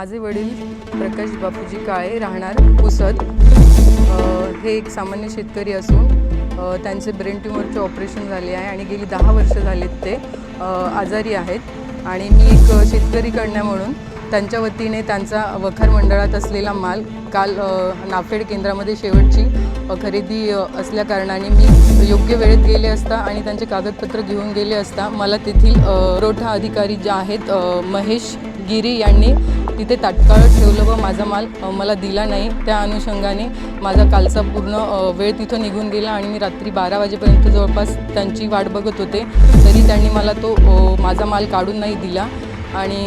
माझे वडील प्रकाश बापूजी काळे राहणार पुसद. हे एक सामान्य शेतकरी असून त्यांचे ब्रेन ट्युमरचे ऑपरेशन झाले आहे आणि गेली दहा वर्ष झालीत ते आजारी आहेत. आणि मी एक शेतकरी कन्या म्हणून त्यांच्या वतीने त्यांचा वखार मंडळात असलेला माल काल नाफेड केंद्रामध्ये शेवटची खरेदी असल्याकारणाने मी योग्य वेळेत गेले असता आणि त्यांचे कागदपत्र घेऊन गेले असता मला तेथील रोठा पुरवठा अधिकारी जे आहेत महेश गिरी यांनी तिथे तात्काळ ठेवलं व माझा माल मला दिला नाही. त्या अनुषंगाने माझा कालचा पूर्ण वेळ तिथं निघून गेला आणि मी रात्री बारा वाजेपर्यंत जवळपास त्यांची वाट बघत होते. तरी त्यांनी मला तो माझा माल काढून नाही दिला आणि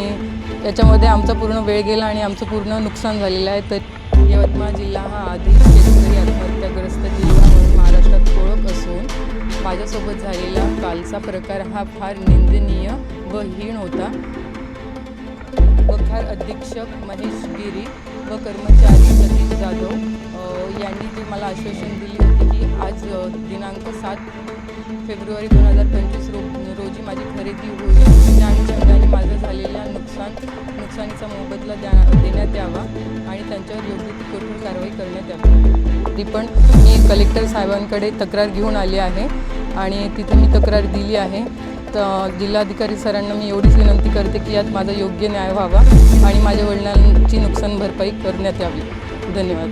त्याच्यामध्ये आमचा पूर्ण वेळ गेला आणि आमचं पूर्ण नुकसान झालेलं आहे. तर यवतमाळ जिल्हा हा आधी शेतकरी आत्महत्याग्रस्त जिल्हा म्हणून महाराष्ट्रात ओळख असून माझ्यासोबत झालेला कालचा प्रकार हा फार निंदनीय व हीण होता. वखार अधीक्षक महेश गिरी व कर्मचारी सतीश जाधव यांनी जे मला आश्वासन दिली होती की आज दिनांक सात फेब्रुवारी दोन हजार पंचवीस रो रोजी माझी खरेदी होईल. त्या अनुषंगाने माझं झालेल्या नुकसान नुकसानीचा मोबदला द्या देण्यात यावा आणि त्यांच्यावर योग्य ती कठोर कारवाई करण्यात यावी. ती पण मी कलेक्टर साहेबांकडे तक्रार घेऊन आली आहे आणि तिथे मी तक्रार दिली आहे. तर जिल्हाधिकारी सरांना मी एवढीच विनंती करते की यात माझा योग्य न्याय व्हावा आणि माझ्या वडिलांची नुकसान भरपाई करण्यात यावी. धन्यवाद.